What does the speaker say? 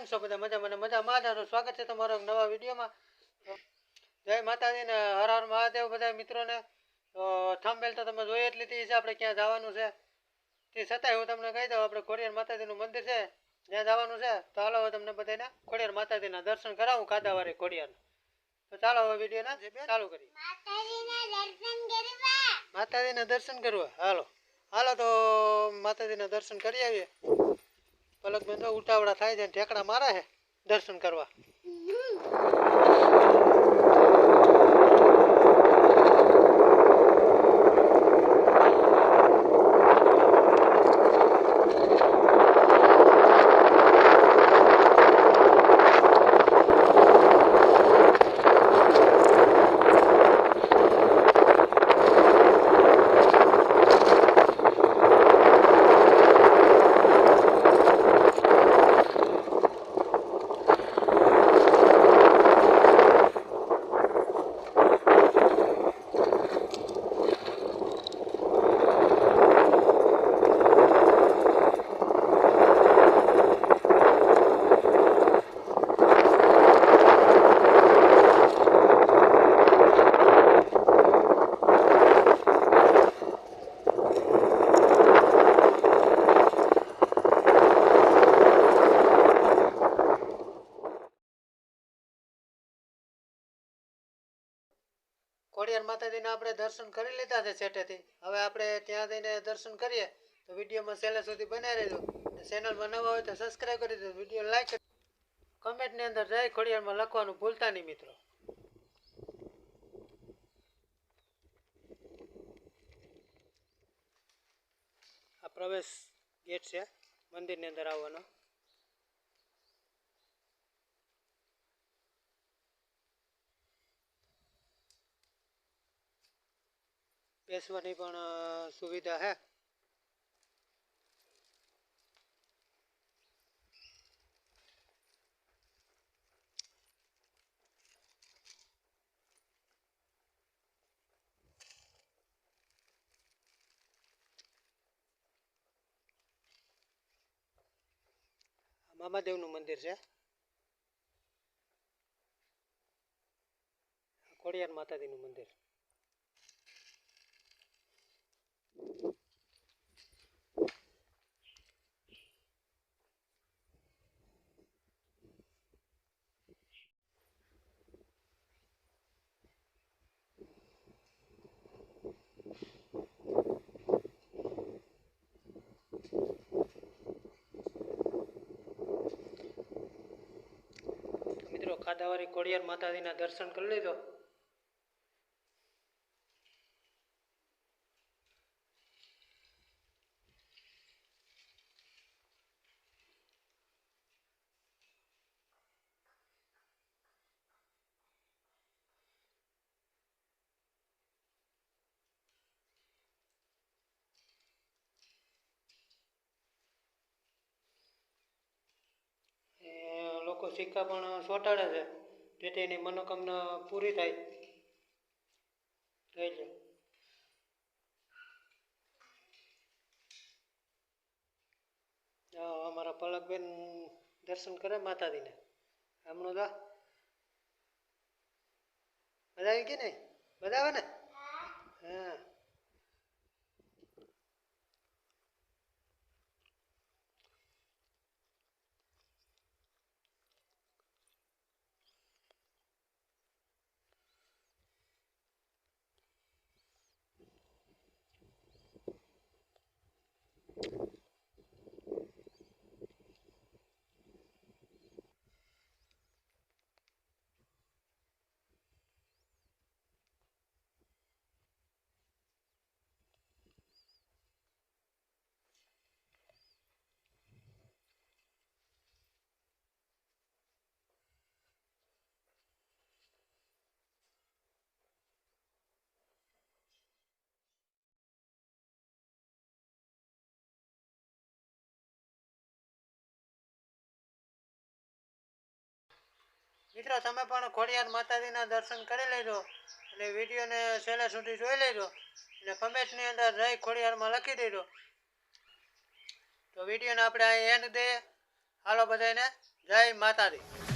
કેમ છો બધા? મજા મને મજા. માધાનું સ્વાગત છે તમારો નવા વિડીયોમાં. જય માતાજી ને હર હર મહાદેવ બધા મિત્રોને. થંબેલ તો તમે જોઈ એટલી લીધી છે આપણે ક્યાં જવાનું છે. તે છતાંય હું તમને કહી દઉં આપણે ખોડિયાર માતાજીનું મંદિર છે ત્યાં જવાનું છે. તો હાલો હવે તમને બધાને ખોડિયાર માતાજીના દર્શન કરાવું કાદાવારી ખોડિયાર તો ચાલો હવે વિડીયોના ચાલુ કરીએ. માતાજીના દર્શન કરવા? હાલો. હાલો તો માતાજીના દર્શન કરી આવીએ. પલકબેન તો ઉતાવળા થાય છે ઠેકડા મારે છે દર્શન કરવા. ખોડિયાર માતાજીના આપણે દર્શન કરી લીધા છે સેટેથી હવે આપણે ત્યાં જઈને દર્શન કરીએ. તો વિડીયોમાં છેલ્લે સુધી બનાવી રહેજો. ચેનલમાં નવા હોય તો સબસ્ક્રાઈબ કરી દેજો. વીડિયો લાઈક કરી કમેન્ટની અંદર જય ખોડિયારમાં લખવાનું ભૂલતા નહીં મિત્રો. આ પ્રવેશ ગેટ છે. મંદિરની અંદર આવવાનો. બેસવાની પણ સુવિધા હે. મામાદેવનું મંદિર છે. ખોડિયાર માતાજીનું મંદિર મિત્રો કાદાવારી ખોડિયાર માતાજીના દર્શન કરી લીધો લોકો સિક્કા પણ ચોંટાડે છે. જેથી એની મનોકામના પૂરી થાય. થઈ જાય આ અમારા પલકબેન દર્શન કરે માતાજીને. હમણું જા. બધા આવી ગઈ ને? બધા આવે ને? હા. મિત્રો, તમે પણ ખોડિયાર માતાજીના દર્શન કરી લેજો અને વિડીયોને છેલ્લે સુધી જોઈ લેજો અને કમેન્ટની અંદર જય ખોડિયારમાં લખી દેજો. તો વિડીયોને આપણે અહીં એન્ડ દે. હાલો બધાને જય માતાજી.